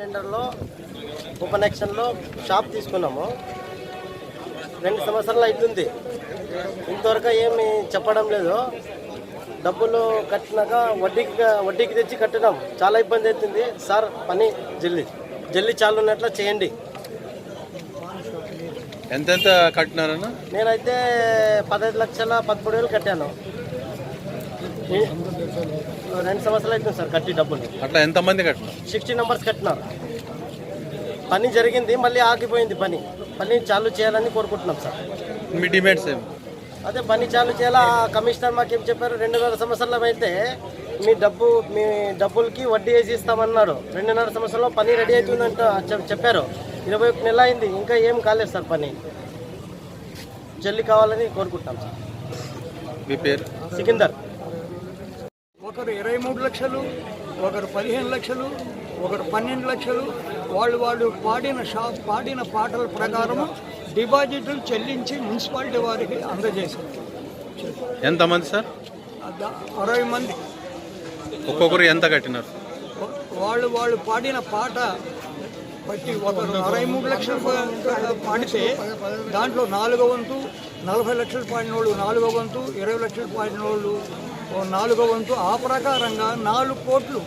టెండర్లో ఉపనెక్షన్లో shop తీసుకున్నాము. రెండు సంవత్సరాలు అవుతుంది ఇంతవరకు ఏమి చెప్పడం లేదు. డబ్బులు కట్టినాక వడ్డీకి వడ్డీకి తెచ్చి కట్టినాం. చాలా ఇబ్బంది అవుతుంది సార్ పని జల్లి జల్లి చాలు ఉన్నట్ల చేయండి. ఎంతెంత కట్టినారన్న? నేనైతే పదహైదు లక్షల పదమూడు వేలు కట్టాను. రెండు సంవత్సరాలు అవుతుంది సార్ కట్టి డబ్బులు. అట్లా ఎంతమంది కట్టినారు? సిక్స్టీ నెంబర్స్ కట్టినారు. పని జరిగింది మళ్ళీ ఆగిపోయింది పని. పని చాలు చేయాలని కోరుకుంటున్నాం సార్. మీ డిమాండ్స్ ఏమి? అదే పని చాలు చేయాలా కమిషనర్ మాకు ఏం చెప్పారు రెండున్నర సంవత్సరాలు అయితే మీ డబ్బు మీ డబ్బులకి వడ్డీ వేసి ఇస్తామన్నాడు రెండున్నర సంవత్సరంలో పని రెడీ అవుతుందంట చెప్- చెప్పారు. ఇరవై ఒక నెల అయింది ఇంకా ఏం కాలేదు సార్ పని. జల్లి కావాలని కోరుకుంటున్నాం సార్. మీ పేరు? సికిందర్. ఒకరు ఇరవై మూడు లక్షలు ఒకరు పదిహేను లక్షలు ఒకరు పన్నెండు లక్షలు. వాళ్ళు వాళ్ళు పాడిన షా పాడిన పాటల ప్రకారము డిపాజిట్లు చెల్లించి మున్సిపాలిటీ వారికి అందజేశారు. ఎంతమంది సార్? అరవై మంది. ఒక్కొక్కరు ఎంత కట్టినారు? వాళ్ళు వాళ్ళు పాడిన పాట బట్టి ఒకరు అరవై మూడు లక్షలు పాడితే దాంట్లో నాలుగో వంతు నలభై లక్షలు పాడిన వాళ్ళు నాలుగో వంతు ఇరవై లక్షలు పాడిన వాళ్ళు ఓ నాలుగో వంతు ఆ ప్రకారంగా నాలుగు కోట్లు